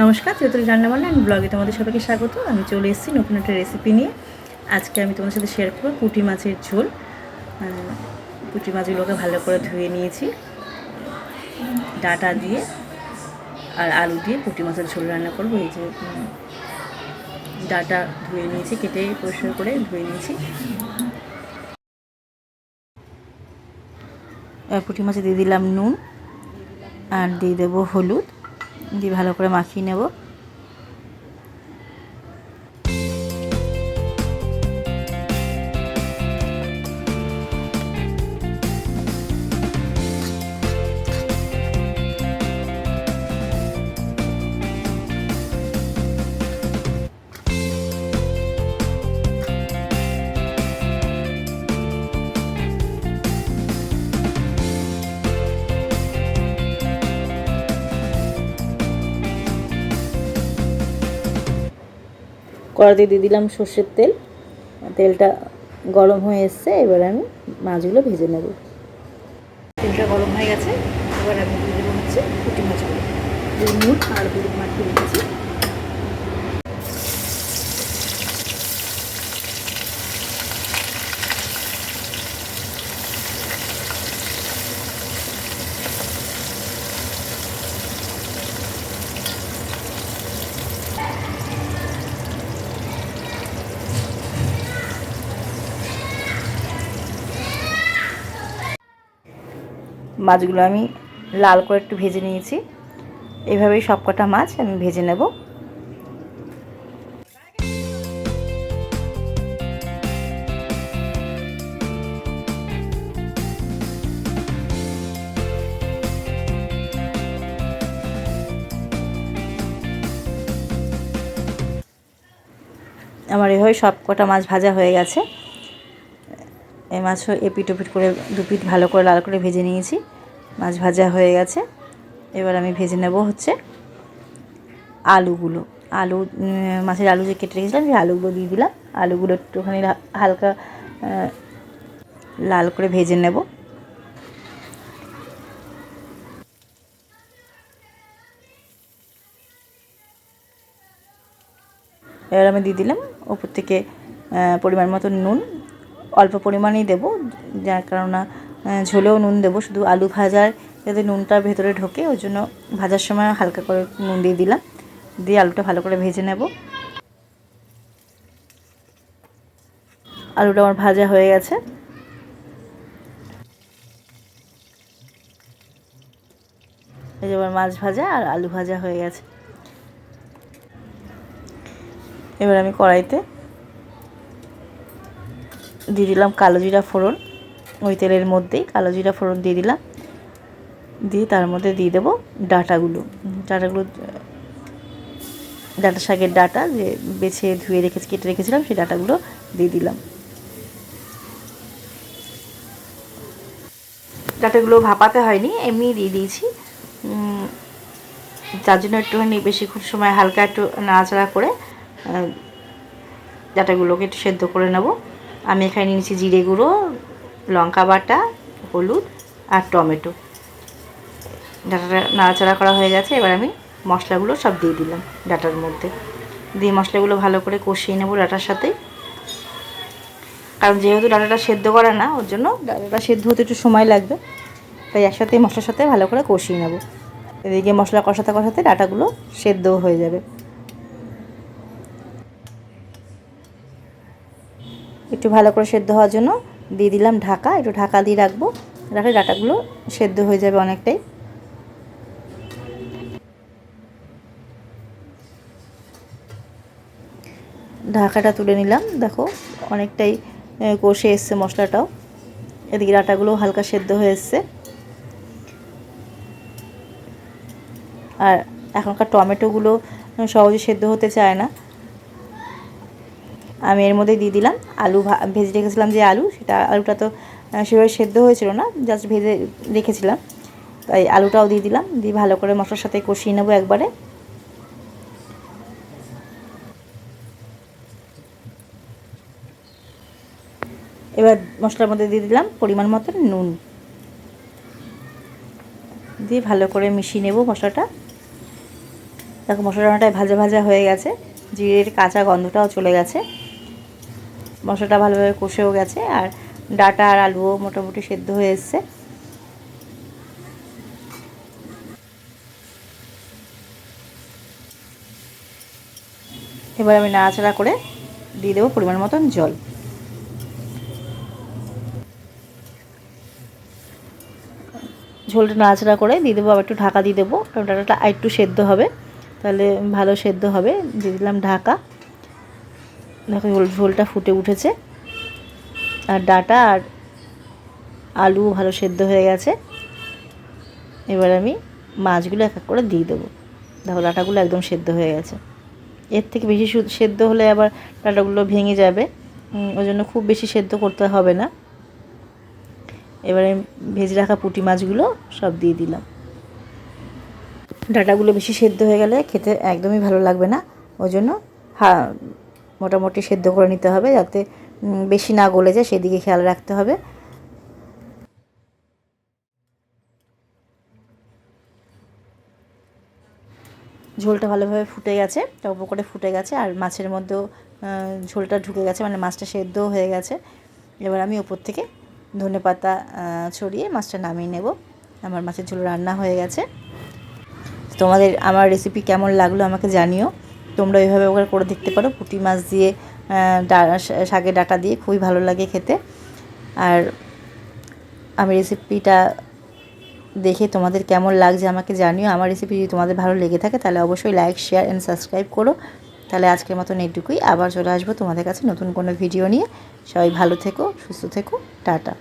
নমস্কার চৈত্রী রান্নাবান্না আমি ব্লগে তোমাদের সবাইকে স্বাগত। আমি চলে এসেছি নতুন একটা রেসিপি নিয়ে। আজকে আমি তোমাদের সাথে শেয়ার করব পুঁটি মাছের ঝোল। পুঁটি মাছগুলোকে ভালো করে ধুয়ে নিয়েছি। ডাটা দিয়ে আর আলু দিয়ে পুঁটি মাছের ঝোল রান্না করব। এই যে ডাটা ধুয়ে নিয়েছি, কেটে পরিষ্কার করে ধুয়ে নিয়েছি। পুঁটি মাছে দিয়ে দিলাম নুন আর দিয়ে দেবো হলুদ। দিয়ে ভালো করে মাখিয়ে নেব। কড়াতে দিয়ে দিলাম সর্ষের তেল। তেলটা গরম হয়ে এসছে, এবার আমি মাছগুলো ভেজে নেব। তেলটা গরম হয়ে গেছে, এবার আমি হচ্ছে পুঁটি মাছগুলো। আর হলুদ রেখেছি। মাছগুলো আমি লাল করে একটু ভেজে নিয়েছি। এভাবেই সব কটা মাছ আমি ভেজে নেব। আমার এভাবে সব কটা মাছ ভাজা হয়ে গেছে। এই মাছও এপিট ওপিট করে দুপিট ভালো করে লাল করে ভেজে নিয়েছি। মাছ ভাজা হয়ে গেছে। এবার আমি ভেজে নেব হচ্ছে আলুগুলো। আলু মাছের আলু যে কেটে রেখেছিলাম সেই আলুগুলো দিয়ে দিলাম। আলুগুলো একটুখানি হালকা লাল করে ভেজে নেব। এবার আমি দিয়ে দিলাম ওপর থেকে পরিমাণ মতো নুন অল্প পরিমাণেই দেবো, যার কারণে ঝোলেও নুন দেবো, শুধু আলু ভাজার যাতে নুনটা ভেতরে ঢোকে, ওই জন্য ভাজার সময় হালকা করে নুন দিয়ে দিলাম। দিয়ে আলুটা ভালো করে ভেজে নেব। আলুটা আমার ভাজা হয়ে গেছে। এই যে আমার মাছ ভাজা আর আলু ভাজা হয়ে গেছে। এবার আমি কড়াইতে দিয়ে দিলাম কালো জিরা ফোড়ন, ওই তেলের মধ্যেই কালো জিরা ফোড়ন দিয়ে দিলাম। দিয়ে তার মধ্যে দিয়ে দেবো ডাটাগুলো। ডাটাগুলো ডাটা শাকের ডাটা যে বেছে ধুয়ে রেখেছি, কেটে রেখেছিলাম, সেই ডাটাগুলো দিয়ে দিলাম। ডাটাগুলো ভাপাতে হয়নি এমনি দিয়ে দিয়েছি। যার জন্য একটুখানি বেশিক্ষণ সময় হালকা একটু নাড়াচাড়া করে ডাটাগুলোকে একটু সেদ্ধ করে নেব। আমি এখানে নিয়েছি জিরে গুঁড়ো, লঙ্কা বাটা, হলুদ আর টমেটো। ডাটাটা নাড়াচাড়া করা হয়ে গেছে, এবার আমি মশলাগুলো সব দিয়ে দিলাম ডাটার মধ্যে। দিয়ে মশলাগুলো ভালো করে কষিয়ে নেব ডাটার সাথে। কারণ যেহেতু ডাটাটা সেদ্ধ করা না, ওর জন্য ডাটাটা সেদ্ধ হতে একটু সময় লাগবে। তাই একসাথে মশলার সাথে ভালো করে কষিয়ে নেব। এদিকে মশলা কষাতে কষাতে ডাটাগুলো সেদ্ধ হয়ে যাবে। একটু ভালো করে সেদ্ধ হওয়ার জন্য দিয়ে দিলাম ঢাকা, একটু ঢাকা দিয়ে রাখব। রাখলে ডাটাগুলো সেদ্ধ হয়ে যাবে অনেকটাই। ঢাকাটা তুলে নিলাম। দেখো, অনেকটাই কষে এসছে মশলাটাও। এদিকে ডাটাগুলো হালকা সেদ্ধ হয়ে এসছে। আর এখনকার টমেটোগুলো সহজে সেদ্ধ হতে চায় না। আমি এর মধ্যে দিয়ে দিলাম আলু ভেজে রেখেছিলাম যে আলু, সেটা আলুটা তো সেভাবে সেদ্ধ হয়েছিল না জাস্ট ভেজে রেখেছিলাম। তাই আলুটাও দিয়ে দিলাম, দিয়ে ভালো করে মশলার সাথে কষিয়ে নেব একবারে। এবার মশলার মধ্যে দিয়ে দিলাম পরিমাণ মতো নুন। দিয়ে ভালো করে মিশিয়ে নেব মশলাটা। দেখো মশলাটাই ভাজা ভাজা হয়ে গেছে, জিরের কাঁচা গন্ধটাও চলে গেছে। মশলাটা ভালোভাবে কষেও গেছে, আর ডাটা আর আলুও মোটামুটি সেদ্ধ হয়ে এসছে। এবার আমি নাড়াচাড়া করে দিয়ে দেবো পরিমাণ মতন জল। ঝোলটা নাড়াচাড়া করে দিয়ে দেবো, আবার একটু ঢাকা দিয়ে দেবো, কারণ ডাটাটা একটু সেদ্ধ হবে, তাহলে ভালো সেদ্ধ হবে। দিয়ে দিলাম ঢাকা। দেখো, ঝোল, ঝোলটা ফুটে উঠেছে। আর ডাটা আর আলু ভালো সেদ্ধ হয়ে গেছে। এবার আমি মাছগুলো এক এক করে দিয়ে দেবো। দেখো, ডাটাগুলো একদম সেদ্ধ হয়ে গেছে। এর থেকে বেশি সেদ্ধ হলে আবার ডাটাগুলো ভেঙে যাবে। ওই জন্য খুব বেশি সেদ্ধ করতে হবে না। এবারে ভেজে রাখা পুঁটি মাছগুলো সব দিয়ে দিলাম। ডাটাগুলো বেশি সেদ্ধ হয়ে গেলে খেতে একদমই ভালো লাগবে না। ওই জন্য হ্যাঁ মোটামুটি সেদ্ধ করে নিতে হবে যাতে বেশি না গলে যায়, সেদিকে খেয়াল রাখতে হবে। ঝোলটা ভালোভাবে ফুটে গেছে টপ করে ফুটে গেছে, আর মাছের মধ্যেও ঝোলটা ঢুকে গেছে মানে মাছটা সেদ্ধও হয়ে গেছে। এবার আমি ওপর থেকে ধনে পাতা ছড়িয়ে মাছটা নামিয়ে নেব। আমার মাছের ঝোল রান্না হয়ে গেছে। তোমাদের, আমার রেসিপি কেমন লাগল আমাকে জানিও। তোমরা ওইভাবে ওখানে করে দেখতে পারো। পুঁটি মাছ দিয়ে শাকের ডাটা দিয়ে খুবই ভালো লাগে খেতে। আর আমি রেসিপিটা দেখে তোমাদের কেমন লাগছে আমাকে জানিও। আমার রেসিপি যদি তোমাদের ভালো লেগে থাকে তাহলে অবশ্যই লাইক শেয়ার অ্যান্ড সাবস্ক্রাইব করো। তাহলে আজকের মতন এইটুকুই। আবার চলে আসব তোমাদের কাছে নতুন কোনো ভিডিও নিয়ে। সবাই ভালো থেকো, সুস্থ থেকো। টাটা।